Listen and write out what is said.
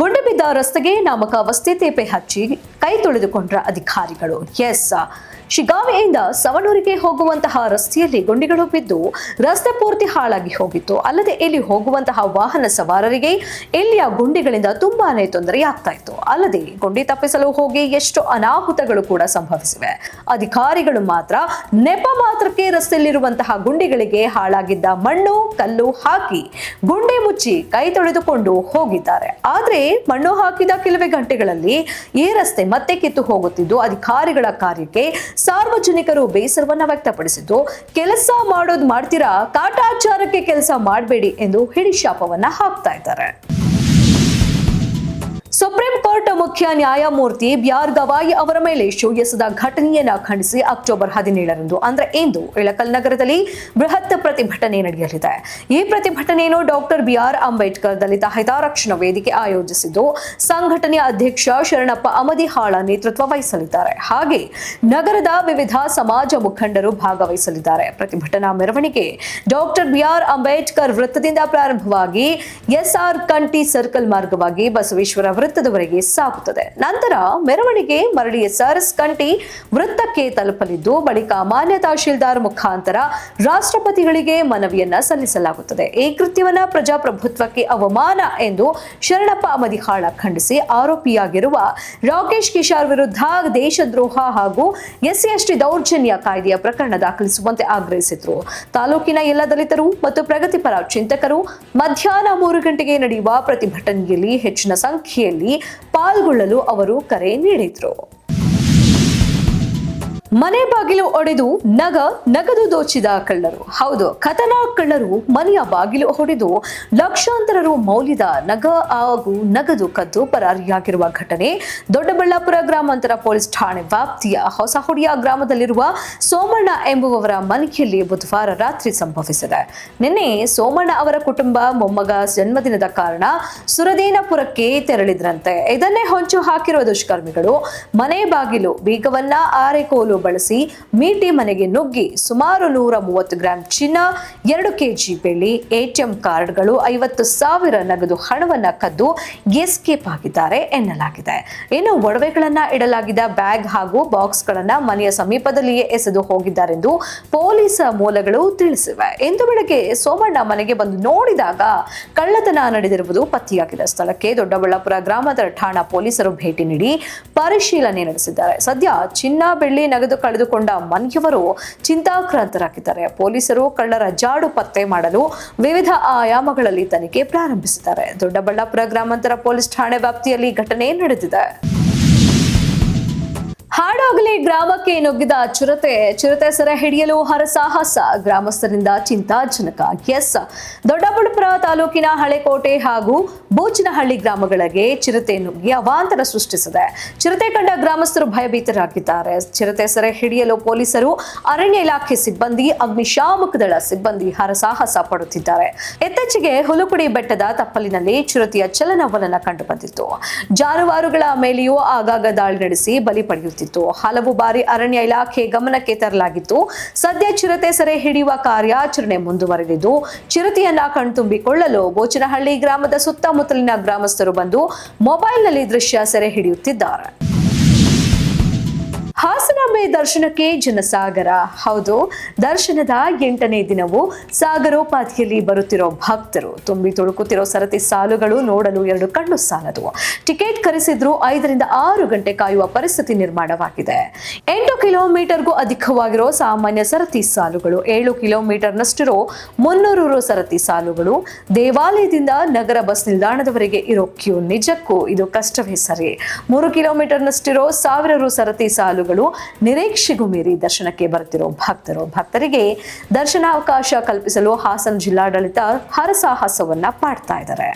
ಗುಂಡು ಬಿದ್ದ ರಸ್ತೆಗೆ ವಸ್ತಿ ತೇಪೆ ಹಚ್ಚಿ ಕೈ ತೊಳೆದುಕೊಂಡ್ರ ಅಧಿಕಾರಿಗಳು. ಎಸ್ ಶಿಗಾವೆಯಿಂದ ಸವಣೂರಿಗೆ ಹೋಗುವಂತಹ ರಸ್ತೆಯಲ್ಲಿ ಗುಂಡಿಗಳು ಬಿದ್ದು ರಸ್ತೆ ಪೂರ್ತಿ ಹಾಳಾಗಿ ಹೋಗಿತ್ತು. ಅಲ್ಲದೆ ಇಲ್ಲಿ ಹೋಗುವಂತಹ ವಾಹನ ಸವಾರರಿಗೆ ಇಲ್ಲಿಯ ಗುಂಡಿಗಳಿಂದ ತುಂಬಾನೇ ತೊಂದರೆಯಾಗ್ತಾ ಇತ್ತು. ಅಲ್ಲದೆ ಗುಂಡಿ ತಪ್ಪಿಸಲು ಹೋಗಿ ಎಷ್ಟು ಅನಾಹುತಗಳು ಕೂಡ ಸಂಭವಿಸಿವೆ. ಅಧಿಕಾರಿಗಳು ಮಾತ್ರ ನೆಪ ಮಾತ್ರಕ್ಕೆ ರಸ್ತೆಯಲ್ಲಿರುವಂತಹ ಗುಂಡಿಗಳಿಗೆ ಹಾಳಾಗಿದ್ದ ಮಣ್ಣು, ಕಲ್ಲು ಹಾಕಿ ಗುಂಡಿ ಮುಚ್ಚಿ ಕೈ ತೊಳೆದುಕೊಂಡು ಹೋಗಿದ್ದಾರೆ. ಆದ್ರೆ ಮಣ್ಣು ಹಾಕಿದ ಕೆಲವೇ ಗಂಟೆಗಳಲ್ಲಿ ಈ ರಸ್ತೆ ಮತ್ತೆ ಕಿತ್ತು ಹೋಗುತ್ತಿದ್ದು ಅಧಿಕಾರಿಗಳ ಕಾರ್ಯಕ್ಕೆ ಸಾರ್ವಜನಿಕರು ಬೇಸರವನ್ನ ವ್ಯಕ್ತಪಡಿಸಿದ್ದು ಕೆಲಸ ಮಾಡೋದು ಮಾಡ್ತೀರಾ ಕಾಟಾಚಾರಕ್ಕೆ ಕೆಲಸ ಮಾಡಬೇಡಿ ಎಂದು ಹಿಡಿ ಶಾಪವನ್ನ ಹಾಕ್ತಾ ಇದ್ದಾರೆ. ಮುಖ್ಯ ನ್ಯಾಯಮೂರ್ತಿ ಬಿಆರ್ ಗವಾಯಿ ಅವರ ಮೇಲೆ ಶೋ ಎಸೆದ ಘಟನೆಯನ್ನ ಖಂಡಿಸಿ ಅಕ್ಟೋಬರ್ ಹದಿನೇಳರಂದು, ಅಂದ್ರೆ ಇಂದು ಇಳಕಲ್ ನಗರದಲ್ಲಿ ಬೃಹತ್ ಪ್ರತಿಭಟನೆ ನಡೆಯಲಿದೆ. ಈ ಪ್ರತಿಭಟನೆಯನ್ನು ಡಾಕ್ಟರ್ ಬಿಆರ್ ಅಂಬೇಡ್ಕರ್ ದಲಿತ ಹಿತಾರಕ್ಷಣಾ ವೇದಿಕೆ ಆಯೋಜಿಸಿದ್ದು, ಸಂಘಟನೆಯ ಅಧ್ಯಕ್ಷ ಶರಣಪ್ಪ ಅಮದಿಹಾಳ ನೇತೃತ್ವ ವಹಿಸಲಿದ್ದಾರೆ. ಹಾಗೆ ನಗರದ ವಿವಿಧ ಸಮಾಜ ಮುಖಂಡರು ಭಾಗವಹಿಸಲಿದ್ದಾರೆ. ಪ್ರತಿಭಟನಾ ಮೆರವಣಿಗೆ ಡಾಕ್ಟರ್ ಬಿಆರ್ ಅಂಬೇಡ್ಕರ್ ವೃತ್ತದಿಂದ ಪ್ರಾರಂಭವಾಗಿ ಎಸ್ಆರ್ ಕಂಟಿ ಸರ್ಕಲ್ ಮಾರ್ಗವಾಗಿ ಬಸವೇಶ್ವರ ವೃತ್ತದವರೆಗೆ ಸಾಗುತ್ತದೆ ನಂತರ ಮೆರವಣಿಗೆ ಮರಳಿ ಎಸ್ಆರ್ಎಸ್ ಕಂಟಿ ವೃತ್ತಕ್ಕೆ ತಲುಪಲಿದ್ದು, ಬಳಿಕ ಮಾನ್ಯ ತಹಶೀಲ್ದಾರ್ ಮುಖಾಂತರ ರಾಷ್ಟ್ರಪತಿಗಳಿಗೆ ಮನವಿಯನ್ನ ಸಲ್ಲಿಸಲಾಗುತ್ತದೆ. ಈ ಕೃತ್ಯವನ್ನ ಪ್ರಜಾಪ್ರಭುತ್ವಕ್ಕೆ ಅವಮಾನ ಎಂದು ಶರಣಪ್ಪ ಮದಿಹಾಳ ಖಂಡಿಸಿ ಆರೋಪಿಯಾಗಿರುವ ರಾಕೇಶ್ ಕಿಶಾರ್ ವಿರುದ್ಧ ದೇಶದ್ರೋಹ ಹಾಗೂ ಎಸ್ಸಿ ಎಸ್ಟಿ ದೌರ್ಜನ್ಯ ಕಾಯ್ದೆಯ ಪ್ರಕರಣ ದಾಖಲಿಸುವಂತೆ ಆಗ್ರಹಿಸಿದ್ರು. ತಾಲೂಕಿನ ಎಲ್ಲ ದಲಿತರು ಮತ್ತು ಪ್ರಗತಿಪರ ಚಿಂತಕರು ಮಧ್ಯಾಹ್ನ ಮೂರು ಗಂಟೆಗೆ ನಡೆಯುವ ಪ್ರತಿಭಟನೆಯಲ್ಲಿ ಹೆಚ್ಚಿನ ಸಂಖ್ಯೆಯಲ್ಲಿ ಪಾಲ್ಗೊಳ್ಳಲು ಅವರು ಕರೆ ನೀಡಿದ್ರು. ಮನೆ ಬಾಗಿಲು ಒಡೆದು ನಗ, ನಗದು ದೋಚಿದ ಕಳ್ಳರು. ಹೌದು ಖತರ್ನಾಕ್ ಕಳ್ಳರು ಮನೆಯ ಬಾಗಿಲು ಹೊಡೆದು ಲಕ್ಷಾಂತರ ರು ಮೌಲ್ಯದ ನಗ ಹಾಗೂ ನಗದು ಕದ್ದು ಪರಾರಿಯಾಗಿರುವ ಘಟನೆ. ದೊಡ್ಡಬಳ್ಳಾಪುರ ಗ್ರಾಮಾಂತರ ಪೊಲೀಸ್ ಠಾಣೆ ವ್ಯಾಪ್ತಿಯ ಹೊಸಹುಡಿಯ ಗ್ರಾಮದಲ್ಲಿರುವ ಸೋಮಣ್ಣ ಎಂಬುವವರ ಮನೆಯಲ್ಲಿ ಬುಧವಾರ ರಾತ್ರಿ ಸಂಭವಿಸಿದೆ. ನಿನ್ನೆ ಸೋಮಣ್ಣ ಅವರ ಕುಟುಂಬ ಮೊಮ್ಮಗ ಜನ್ಮದಿನದ ಕಾರಣ ಸುರದೇನಪುರಕ್ಕೆ ತೆರಳಿದ್ರಂತೆ. ಇದನ್ನೇ ಹೊಂಚು ಹಾಕಿರುವ ದುಷ್ಕರ್ಮಿಗಳು ಮನೆ ಬಾಗಿಲು, ಬೀಗವನ್ನ, ಆರೆಕೋಲು ಬಳಸಿ ಮೀಟಿ ಮನೆಗೆ ನುಗ್ಗಿ ಸುಮಾರು ನೂರ ಮೂವತ್ತು ಗ್ರಾಂ ಚಿನ್ನ, ಎರಡು ಕೆಜಿ ಬೆಳ್ಳಿ ಎಟಿಎಂ ಕಾರ್ಡ್ಗಳು, ಐವತ್ತು ಸಾವಿರ ನಗದು ಹಣವನ್ನ ಕದ್ದು ಎಸ್ಕೇಪ್ ಆಗಿದ್ದಾರೆ ಎನ್ನಲಾಗಿದೆ. ಇನ್ನು ಒಡವೆಗಳನ್ನ ಇಡಲಾಗಿದ್ದ ಬ್ಯಾಗ್ ಹಾಗೂ ಬಾಕ್ಸ್ಗಳನ್ನ ಮನೆಯ ಸಮೀಪದಲ್ಲಿಯೇ ಎಸೆದು ಹೋಗಿದ್ದಾರೆಂದು ಪೊಲೀಸ್ ಮೂಲಗಳು ತಿಳಿಸಿವೆ. ಇಂದು ಬೆಳಗ್ಗೆ ಸೋಮಣ್ಣ ಮನೆಗೆ ಬಂದು ನೋಡಿದಾಗ ಕಳ್ಳತನ ನಡೆದಿರುವುದು ಪತ್ತೆಯಾಗಿದೆ. ಸ್ಥಳಕ್ಕೆ ದೊಡ್ಡಬಳ್ಳಾಪುರ ಗ್ರಾಮದ ಠಾಣಾ ಪೊಲೀಸರು ಭೇಟಿ ನೀಡಿ ಪರಿಶೀಲನೆ ನಡೆಸಿದ್ದಾರೆ. ಸದ್ಯ ಚಿನ್ನ, ಬೆಳ್ಳಿ, ನಗದು ಕಳೆದುಕೊಂಡ ಮನೆಯವರು ಚಿಂತಾಕ್ರಾಂತರಾಗಿದ್ದಾರೆ. ಪೊಲೀಸರು ಕಳ್ಳರ ಜಾಡು ಪತ್ತೆ ಮಾಡಲು ವಿವಿಧ ಆಯಾಮಗಳಲ್ಲಿ ತನಿಖೆ ಪ್ರಾರಂಭಿಸಿದ್ದಾರೆ. ದೊಡ್ಡಬಳ್ಳಾಪುರ ಗ್ರಾಮಾಂತರ ಪೊಲೀಸ್ ಠಾಣೆ ವ್ಯಾಪ್ತಿಯಲ್ಲಿ ಘಟನೆ ನಡೆದಿದೆ. ಹಾಡಾಗಲಿ ಗ್ರಾಮಕ್ಕೆ ನುಗ್ಗಿದ ಚಿರತೆ ಚಿರತೆ ಸೆರೆ ಹಿಡಿಯಲು ಹರಸಾಹಸ ಗ್ರಾಮಸ್ಥರಿಂದ ಚಿಂತಾಜನಕ ಎಸ್ ದೊಡ್ಡಬಳ್ಳಾಪುರ ತಾಲೂಕಿನ ಹಳೆಕೋಟೆ ಹಾಗೂ ಬೂಚನಹಳ್ಳಿ ಗ್ರಾಮಗಳಿಗೆ ಚಿರತೆ ನುಗ್ಗಿ ಅವಾಂತರ ಸೃಷ್ಟಿಸಿದೆ. ಚಿರತೆ ಕಂಡ ಗ್ರಾಮಸ್ಥರು ಭಯಭೀತರಾಗಿದ್ದಾರೆ. ಚಿರತೆ ಸೆರೆ ಹಿಡಿಯಲು ಪೊಲೀಸರು, ಅರಣ್ಯ ಇಲಾಖೆ ಸಿಬ್ಬಂದಿ ಅಗ್ನಿಶಾಮಕ ದಳ ಸಿಬ್ಬಂದಿ ಹರಸಾಹಸ ಪಡುತ್ತಿದ್ದಾರೆ. ಇತ್ತೀಚೆಗೆ ಹುಲುಕುಡಿ ಬೆಟ್ಟದ ತಪ್ಪಲಿನಲ್ಲಿ ಚಿರತೆಯ ಚಲನವಲನ ಕಂಡುಬಂದಿತ್ತು. ಜಾನುವಾರುಗಳ ಮೇಲೆಯೂ ಆಗಾಗ ದಾಳಿ ನಡೆಸಿ ಬಲಿ ಹಲವು ಬಾರಿ ಅರಣ್ಯ ಇಲಾಖೆ ಗಮನಕ್ಕೆ ತರಲಾಗಿತ್ತು. ಸದ್ಯ ಚಿರತೆ ಸೆರೆ ಹಿಡಿಯುವ ಕಾರ್ಯಾಚರಣೆ ಮುಂದುವರೆದಿದ್ದು, ಚಿರತೆಯನ್ನ ಕಣ್ತುಂಬಿಕೊಳ್ಳಲು ಬೋಚನಹಳ್ಳಿ ಗ್ರಾಮದ ಸುತ್ತಮುತ್ತಲಿನ ಗ್ರಾಮಸ್ಥರು ಬಂದು ಮೊಬೈಲ್ನಲ್ಲಿ ದೃಶ್ಯ ಸೆರೆ ಹಿಡಿಯುತ್ತಿದ್ದಾರೆ. ಹಾಸನಾಂಬೆ ದರ್ಶನಕ್ಕೆ ಜನಸಾಗರ. ಹೌದು, ದರ್ಶನದ ಎಂಟನೇ ದಿನವೂ ಸಾಗರೋಪಾದಿಯಲ್ಲಿ ಬರುತ್ತಿರೋ ಭಕ್ತರು. ತುಂಬಿ ತುಳುಕುತ್ತಿರೋ ಸರತಿ ಸಾಲುಗಳು ನೋಡಲು ಎರಡು ಕಣ್ಣು ಸಾಲದು. ಟಿಕೆಟ್ ಕರೆಸಿದ್ರು ಐದರಿಂದ ಆರು ಗಂಟೆ ಕಾಯುವ ಪರಿಸ್ಥಿತಿ ನಿರ್ಮಾಣವಾಗಿದೆ. ಎಂಟು ಕಿಲೋಮೀಟರ್ಗೂ ಅಧಿಕವಾಗಿರೋ ಸಾಮಾನ್ಯ ಸರತಿ ಸಾಲುಗಳು, ಏಳು ಕಿಲೋಮೀಟರ್ನಷ್ಟಿರೋ ಮುನ್ನೂರು ಸರತಿ ಸಾಲುಗಳು ದೇವಾಲಯದಿಂದ ನಗರ ಬಸ್ ನಿಲ್ದಾಣದವರೆಗೆ ಇರೋ ಕ್ಯೂ ನಿಜಕ್ಕೂ ಇದು ಕಷ್ಟವೇ ಸರಿ. ಮೂರು ಕಿಲೋಮೀಟರ್ನಷ್ಟಿರೋ ಸಾವಿರ ಸರತಿ ಸರತಿ ಸಾಲುಗಳು ನಿರೀಕ್ಷೆಗೂ ಮೀರಿ ದರ್ಶನಕ್ಕೆ ಬರುತ್ತಿರೋ ಭಕ್ತರು. ಭಕ್ತರಿಗೆ ದರ್ಶನಾವಕಾಶ ಕಲ್ಪಿಸಲು ಹಾಸನ ಜಿಲ್ಲಾಡಳಿತ ಹರಸಾಹಸವನ್ನ ಮಾಡ್ತಾ ಇದ್ದಾರೆ.